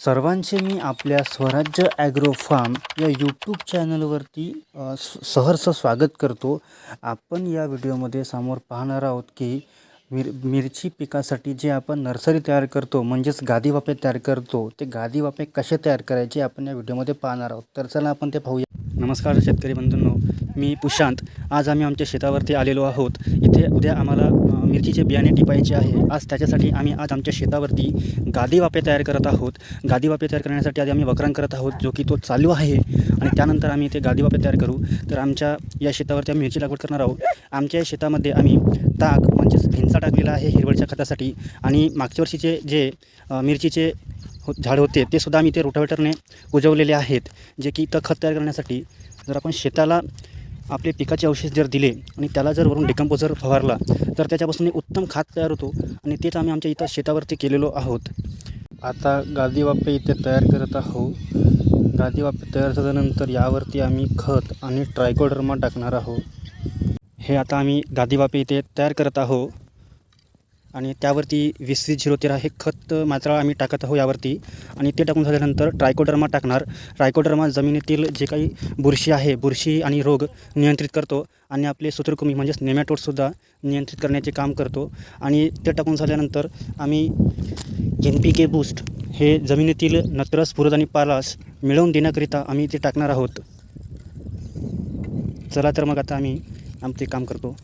सर्वांचे मी आपल्या स्वराज्य ॲग्रो फार्म या यूट्यूब चॅनलवरती सहर्ष स्वागत करतो. आपण या व्हिडिओमध्ये समोर पाहणार आहोत की मिर मिरची पिकासाठी जे आपण नर्सरी तयार करतो म्हणजेच गादी वापे तयार करतो ते गादी वापे कसे तयार करायचे आपण या व्हिडिओमध्ये पाहणार आहोत. तर चला आपण ते पाहूया. नमस्कार शेतकरी बंधूंनो मी पुशांत. आज आम्ही आमच्या शेतावरती आलेलो आहोत. इथे उद्या आम्हाला मिरचीचे बियाणे टिपायचे आहे. आज त्याच्यासाठी आम्ही आज आमच्या शेतावरती गादी वापे तयार करत आहोत. गादी वाफे तयार करण्यासाठी आधी आम्ही वक्रांग करत आहोत जो की तो चालू आहे. आणि त्यानंतर आम्ही इथे गादी वापे तयार करू. तर आमच्या या शेतावरती आम्ही मिरची लागवड करणार आहोत. आमच्या शेतामध्ये आम्ही ताक म्हणजेच भिंचा टाकलेला आहे हिरवळच्या खतासाठी. आणि मागच्या वर्षीचे जे मिरचीचे हो झाड होते ते सुद्धा आम्ही ते रोटावेटरने उजवलेले आहेत जे की इथं खत तयार करण्यासाठी जर आपण शेताला आपले पिकाचे अवशेष जर दिले आणि त्याला जर वरून डिकम्पोजर फवारला तर त्याच्यापासून एक उत्तम खात तयार होतो आणि तेच आम्ही आमच्या इथं शेतावरती केलेलो आहोत. आता गादी इथे तयार करत आहोत. गादी वाफे तयार झाल्यानंतर यावरती आम्ही खत आणि ट्रायकोडर्मा टाकणार आहोत. हे आता आम्ही गादी इथे तयार करत आहोत. आणि त्यावरती वीस वीस झिरो तेरा हे खत मात्रा आम्ही टाकत आहोत यावरती. आणि ते टाकून झाल्यानंतर ट्रायकोडर्मा टाकणार. ट्रायकोडर्मा जमिनीतील जे काही बुरशी आहे बुरशी आणि रोग नियंत्रित करतो आणि आपले सूत्रकुमी म्हणजेच नेमॅटोडसुद्धा नियंत्रित करण्याचे काम करतो. आणि ते टाकून झाल्यानंतर आम्ही एन पी के बूस्ट हे जमिनीतील नत्रस स्फुरद आणि पालास मिळवून देण्याकरिता आम्ही ते टाकणार आहोत. चला तर मग आता आम्ही आमचे काम करतो.